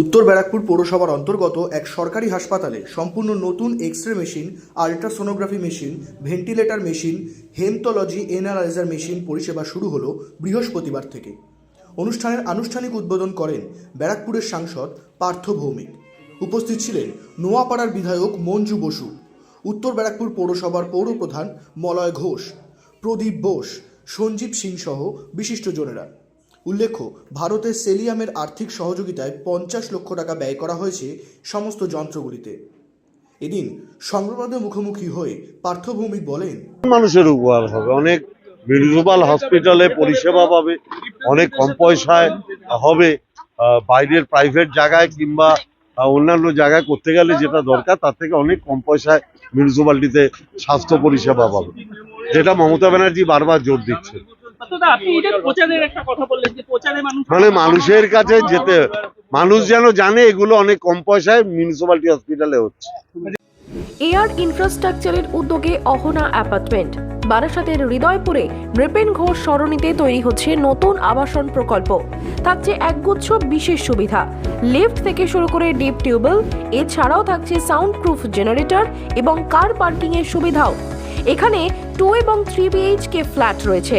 উত্তর ব্যারাকপুর পৌরসভার অন্তর্গত এক সরকারি হাসপাতালে সম্পূর্ণ নতুন X ray machine, ultrasonography machine, ventilator machine haematology analyser machine পরিষেবা শুরু হলো বৃহস্পতিবার থেকে। অনুষ্ঠানের আনুষ্ঠানিক উদ্বোধন করেন ব্যারাকপুরের সাংসদ পার্থ ভৌমিক। উপস্থিত ছিলেন নোয়াপাড়ার বিধায়ক মঞ্জু বসু, উত্তর ব্যারাকপুর পৌরসভার পৌরপ্রধান মলয় ঘোষ, প্রদীপ বোস, সঞ্জীব সিং সহ বিশিষ্টজনেরা উল্লেখ্য, ভারতের সেলিয়ামের আর্থিক সহযোগিতায় পঞ্চাশ লক্ষ টাকা ব্যয় করা হয়েছে সমস্ত যন্ত্রগুলিতে। এদিন সংবাদের মুখোমুখি হয়ে পার্থভৌমিক বলেন, মানুষের উপকার হবে। অনেক মিউনিসিপাল হসপিটালে পরিষেবা পাবে, অনেক কম পয়সায় হবে বাইরের প্রাইভেট জায়গায় কিংবা অন্যান্য জায়গায় করতে গেলে যেটা দরকার, তার থেকে অনেক কম পয়সায় মিউনিসিপালিটিতে স্বাস্থ্য পরিষেবা পাবে। যেটা মমতা ব্যানার্জি বারবার জোর দিচ্ছে। মানে মানুষের কাছে যেতে মানুষ যেন জানে এগুলো অনেক কম পয়সায় মিউনিসিপালিটি হসপিটালে হচ্ছে। এয়ার ইনফ্রাস্ট্রাকচারের উদ্যোগে অহনা অ্যাপার্টমেন্ট বারাসাতের হৃদয়পুরে নৃপেন ঘোষ সরণিতে তৈরি হচ্ছে নতুন আবাসন প্রকল্প। থাকছে একগুচ্ছ বিশেষ সুবিধা। লিফট থেকে শুরু করে ডিপ টিউবওয়েল এছাড়াও থাকছে সাউন্ড প্রুফ জেনারেটর এবং কার পার্কিং এর সুবিধাও। এখানে টু এবং থ্রি বিএইচকে ফ্ল্যাট রয়েছে।